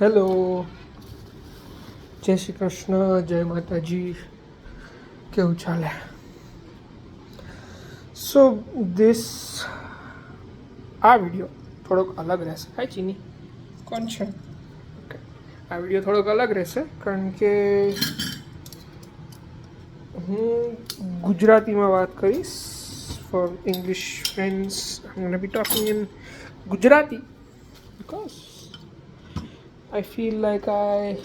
Hello જય શ્રી કૃષ્ણ જય માતાજી કેવું ચાલે સો ધીસ આ વીડિયો થોડોક અલગ રહેશે હાય ચીની કોણ છે ઓકે આ વીડિયો થોડોક અલગ રહેશે કારણ કે હું ગુજરાતીમાં વાત કરીશ for English friends I be talking in Gujarati because I feel like I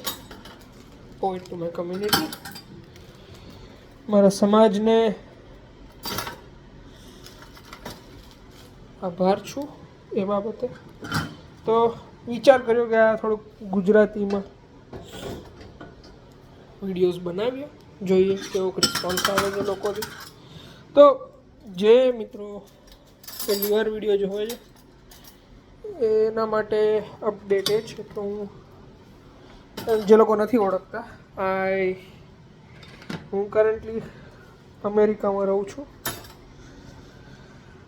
owe it to my community. મારા સમાજને આભાર છું એ બાબતે તો વિચાર કર્યો કે આ થોડુંક ગુજરાતીમાં વિડીયોઝ બનાવીએ, જોઈએ કેવો રિસ્પોન્સ આવે છે લોકોથી તો જે મિત્રો પહેલી વાર વીડિયો જોવે છે એના માટે અપડેટેડ છે તો હું, જે લોકો નથી ઓળખતા, આઈ, હું કરન્ટલી અમેરિકામાં રહું છું.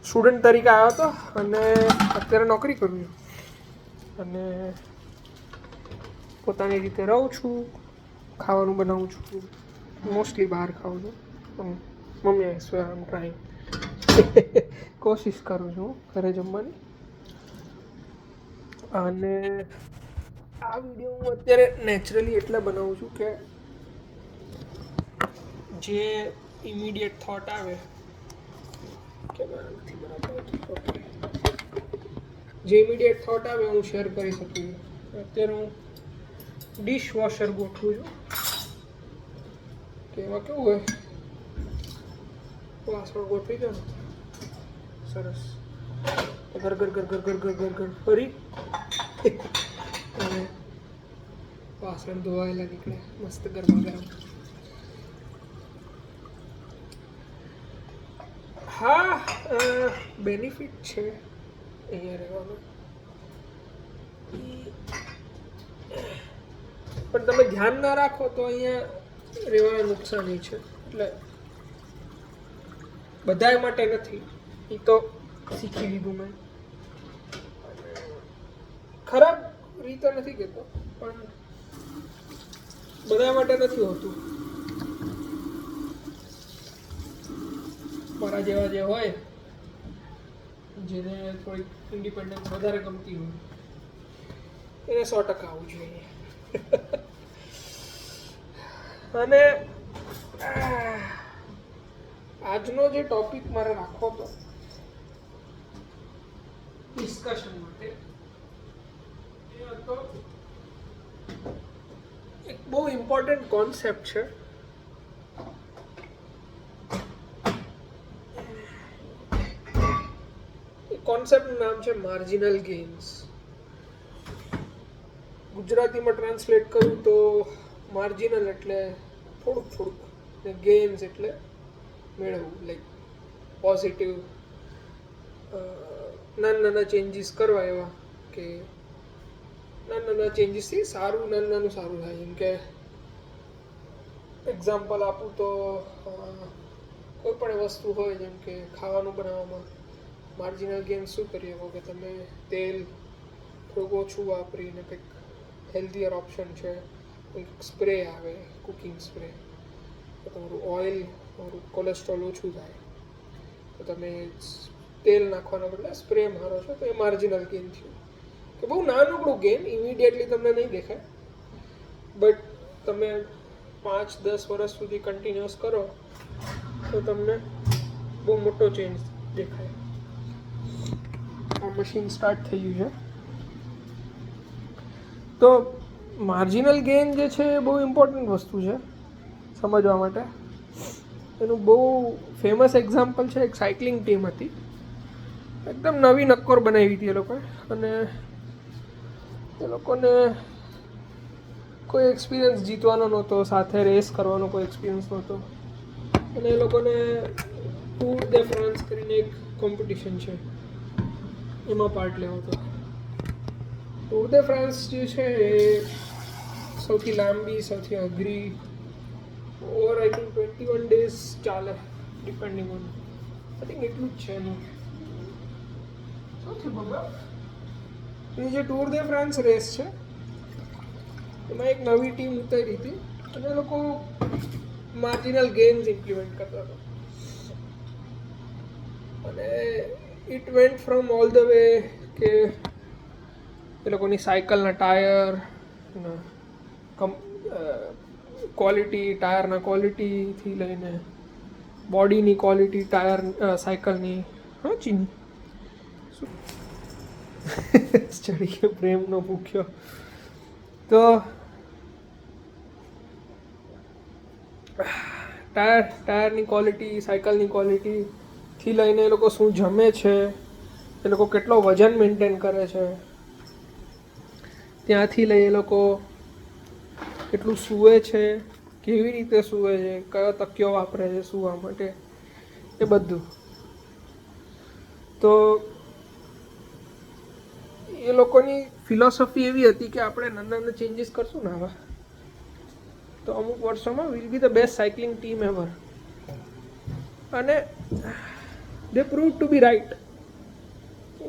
સ્ટુડન્ટ તરીકે આવ્યો હતો અને અત્યારે નોકરી કરું છું. અને પોતાની રીતે રહું છું, ખાવાનું બનાવું છું. મોસ્ટલી બહાર ખાઉં છું. Mummy I swear I'm trying કોશિશ કરું છું ઘરે જમવાની. અને આ વીડિયો હું અત્યારે નેચરલી એટલા બનાવું છું કે જે ઇમિડિયેટ થોટ આવે નથી બરાબર જે ઇમિડિયેટ થોટ આવે હું શેર કરી શકું અત્યારે હું ડિશ વોશર ગોઠવું છું કે એમાં કેવું હોય વાસણ ગોઠવી દો સરસ ગર ગર ગર ગર ગર ગર ગર ગર ફરી વાસણ ધોવાયેલા નીકળે, મસ્ત ગરમા ગરમ. હા બેનિફિટ છે અહીંયા રહેવાનો. પણ તમે ધ્યાન ના રાખો તો અહીંયા રહેવાનું નુકસાની છે. એટલે બધા માટે નથી. એ તો શીખી લીધું મેં. ખરાબ રીતે નથી કહેતો, પણ બધા માટે નથી હોતું. મારા જેવા જે હોય, જેને થોડીક ઇન્ડિપેન્ડન્સ વધારે ગમતી હોય, એને સો ટકા આવવું જોઈએ. અને આજનો જે ટોપિક મારે રાખવો હતો ડિસ્કશન માટે એક બહુ ઇમ્પોર્ટન્ટ કોન્સેપ્ટ છે. કોન્સેપ્ટનું નામ છે માર્જિનલ ગેઇન્સ ગુજરાતીમાં ટ્રાન્સલેટ કરું તો માર્જિનલ એટલે થોડુંક થોડુંક ને ગેઇન્સ એટલે મેળવવું લાઈક પોઝિટિવ નાના નાના ચેન્જીસ કરવા એવા કે નાના નાના ચેન્જીસથી સારું નાનું નાનું સારું થાય જેમ કે એક્ઝામ્પલ આપું તો કોઈ પણ વસ્તુ હોય જેમ કે ખાવાનું બનાવવામાં માર્જિનલ ગેમ શું કરી શકો કે તમે તેલ થોડુંક ઓછું વાપરીને કંઈક હેલ્ધીયર ઓપ્શન છે કંઈક સ્પ્રે આવે કુકિંગ સ્પ્રે તો તમારું ઓઇલ તમારું કોલેસ્ટ્રોલ ઓછું થાય તો તમે તેલ નાખવાના બદલે સ્પ્રે મારો છો તો એ માર્જિનલ ગેમ થયું કે બહુ નાનકડું ગેમ ઇમિડિયેટલી તમને નહીં દેખાય. બટ તમે પાંચ, દસ વર્ષ સુધી કન્ટિન્યુઅસ કરો, તો તમને બહુ મોટો ચેન્જ દેખાય. આ મશીન સ્ટાર્ટ થઈ ગયું છે. તો માર્જિનલ ગેઇન જે છે એ બહુ ઇમ્પોર્ટન્ટ વસ્તુ છે, સમજવા માટે. એનું બહુ ફેમસ એક્ઝામ્પલ છે, એક સાયકલિંગ ટીમ હતી. એકદમ નવી નક્કોર બનાવી હતી એ લોકોએ. અને એ લોકોને કોઈ એક્સપિરિયન્સ જીતવાનો નહોતો, સાથે રેસ કરવાનો કોઈ એક્સપિરિયન્સ નહોતો. અને એ લોકોને ટૂર દે ફ્રાન્સ કરીને એક કોમ્પિટિશન છે. એમાં પાર્ટ લેવો હતો. ટૂર દે ફ્રાન્સ જે છે એ સૌથી લાંબી, સૌથી અઘરી over I think twenty one days ચાલે ડિપેન્ડિંગ ઓન આઈ થિંક એટલું જ છે એનું શું છે એ જે ટૂર દે ફ્રાન્સ રેસ છે, એમાં એક નવી ટીમ ઉતારી હતી અને લોકો માર્જિનલ ગેમ્સ ઇમ્પ્લિમેન્ટ કરતા હતા. અને it went from all the way કે એ લોકોની સાયકલના ટાયર કમ ક્વોલિટી ટાયરના ક્વોલિટીથી લઈને બોડીની ક્વોલિટી ટાયર સાયકલની હા, ચીની. શું ચડી ગયો પ્રેમનો ભૂખ્યો. તો ટાયર, ટાયરની ક્વોલિટી, સાયકલની ક્વોલિટીથી લઈને એ લોકો શું જમે છે, એ લોકો કેટલો વજન મેન્ટેન કરે છે, ત્યાંથી લઈ એ લોકો કેટલું સૂવે છે, કેવી રીતે સૂવે છે, કયો તકિયો વાપરે છે, સૂવા માટે, એ બધું. તો એ લોકોની ફિલોસોફી એવી હતી કે આપણે નાના નાના ચેન્જીસ કરશું ને આવા. તો અમુક વર્ષોમાં will be the best cycling team ever અને they prove to be right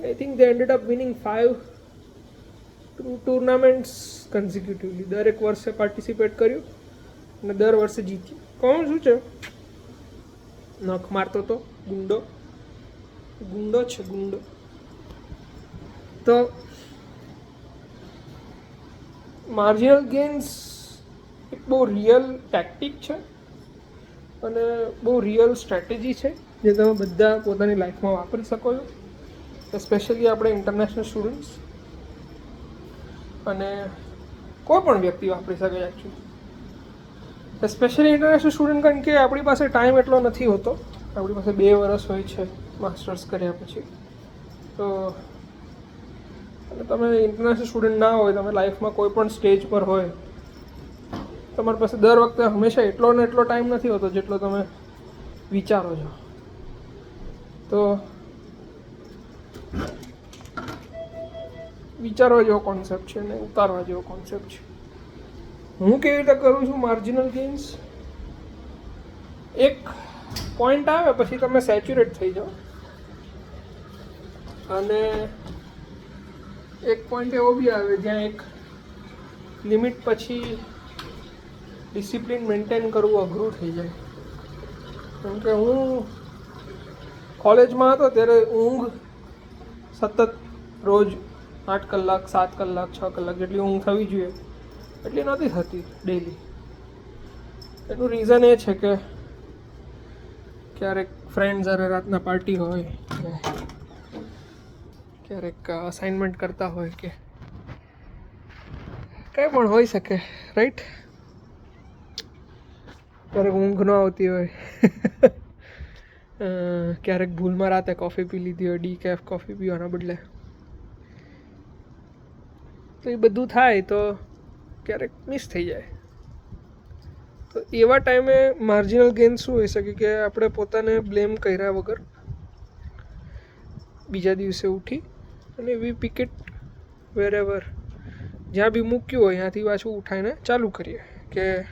I think they ended up winning five tournaments consecutively દરેક વર્ષે પાર્ટિસિપેટ કર્યું અને દર વર્ષે જીત્યું. કોણ શું છે? નખ મારતો તો ગુંડો. ગુંડો છે ગુંડો. તો માર્જિનલ ગેન્સ એક બહુ રિયલ ટેક્ટિક છે અને બહુ રિયલ સ્ટ્રેટેજી છે જે તમે બધા પોતાની લાઈફમાં વાપરી શકો છો. સ્પેશિયલી આપણે ઇન્ટરનેશનલ સ્ટુડન્ટ્સ અને કોઈ પણ વ્યક્તિ વાપરી શકે એકચ્યુઅલી સ્પેશિયલી ઇન્ટરનેશનલ સ્ટુડન્ટ કારણ કે આપણી પાસે ટાઈમ એટલો નથી હોતો. આપણી પાસે બે વર્ષ હોય છે માસ્ટર્સ કર્યા પછી. તો તમે ઇન્ટરનેશનલ સ્ટુડન્ટ ના હોય, તમે લાઈફમાં કોઈ પણ સ્ટેજ પર હોય, તમારી પાસે દર વખતે હંમેશા એટલો ને એટલો ટાઈમ નથી હોતો જેટલો તમે વિચારો છો. તો વિચારવા જેવો કોન્સેપ્ટ છે ને ઉતારવા જેવો કોન્સેપ્ટ છે. હું કેવી રીતે કરું છું માર્જિનલ ગેમ્સ એક પોઈન્ટ આવે, પછી તમે સેચ્યુરેટ થઈ જાઓ. અને એક પોઈન્ટ એવો બી આવે જ્યાં એક લિમિટ પછી ડિસિપ્લિન મેન્ટેન કરવું અઘરું થઈ જાય. કેમ કે હું કોલેજમાં હતો ત્યારે ઊંઘ સતત રોજ આઠ કલાક, સાત કલાક, છ કલાક જેટલી ઊંઘ થવી જોઈએ એટલી નહોતી થતી ડેલી એનું રીઝન એ છે કે ક્યારેક ફ્રેન્ડ જ્યારે રાતના પાર્ટી હોય ક્યારેક અસાઇનમેન્ટ કરતા હોય કે કંઈ પણ હોઈ શકે રાઈટ ક્યારેક ઊંઘ ન આવતી હોય. ક્યારેક ભૂલમાં રાતે કોફી પી લીધી હોય ડી કેફ કોફી પીવાના બદલે. તો એ બધું થાય તો ક્યારેક મિસ થઈ જાય. તો એવા ટાઈમે માર્જિનલ ગેન શું હોઈ શકે કે આપણે પોતાને બ્લેમ કર્યા વગર બીજા દિવસે ઉઠી અને વી પિકેટ વેરેવર જ્યાં બી મૂક્યું હોય, ત્યાંથી પાછું ઉઠાઈને ચાલુ કરીએ. કે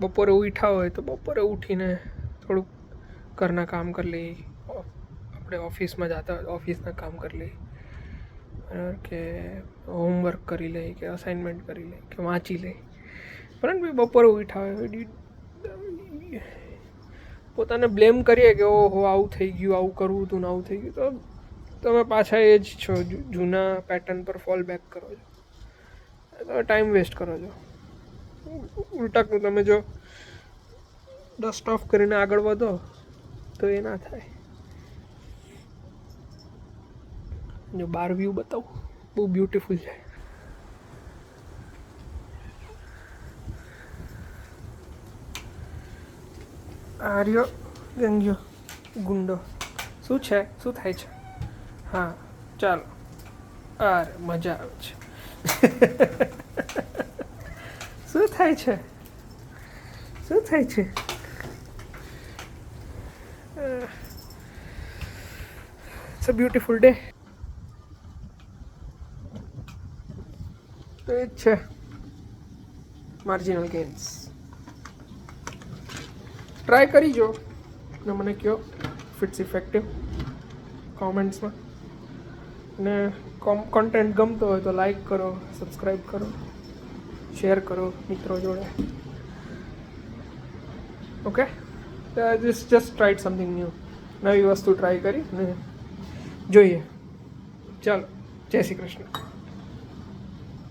બપોરે ઉઠા હોય તો બપોરે ઉઠીને થોડુંક ઘરના કામ કરી લઈએ. આપણે ઓફિસમાં જતા ઓફિસના કામ કરી લઈએ. બરાબર? કે હોમવર્ક કરી લઈએ, કે અસાઇનમેન્ટ કરી લઈ કે વાંચી લઈ પરંતુ બપોરે ઉઠા હોય પોતાને બ્લેમ કરીએ કે ઓહો, આવું થઈ ગયું, આવું કરવું હતું ને આવું થઈ ગયું. તો તમે પાછા એ જ છો, જૂ- જૂના પેટર્ન પર ફોલ બેક કરો છો. તમે ટાઈમ વેસ્ટ કરો છો. ઉલટાનું તમે જો ડસ્ટ ઓફ કરીને આગળ વધો, તો એ ના થાય. જો બાર વ્યૂ બતાવું, બહુ બ્યુટીફુલ છે. આર્યો ગંગ્યો ગુંડો. શું છે? શું થાય છે? હા ચાલો. અરે મજા આવે છે. શું થાય છે? શું થાય છે? ઇટ્સ અ બ્યુટીફુલ ડે તો એ જ છે. માર્જિનલ ગેમ્સ ટ્રાય કરી જો. ને મને કહો ફિટ્સ ઇફેક્ટિવ કોમેન્ટ્સમાં ને કોન્ટેન્ટ ગમતો હોય તો લાઈક કરો સબસ્ક્રાઈબ કરો શેર કરો મિત્રો જોડે. Okay this just tried something new નવી વસ્તુ ટ્રાય કરી ને જોઈએ. ચાલો, જય શ્રી કૃષ્ણ.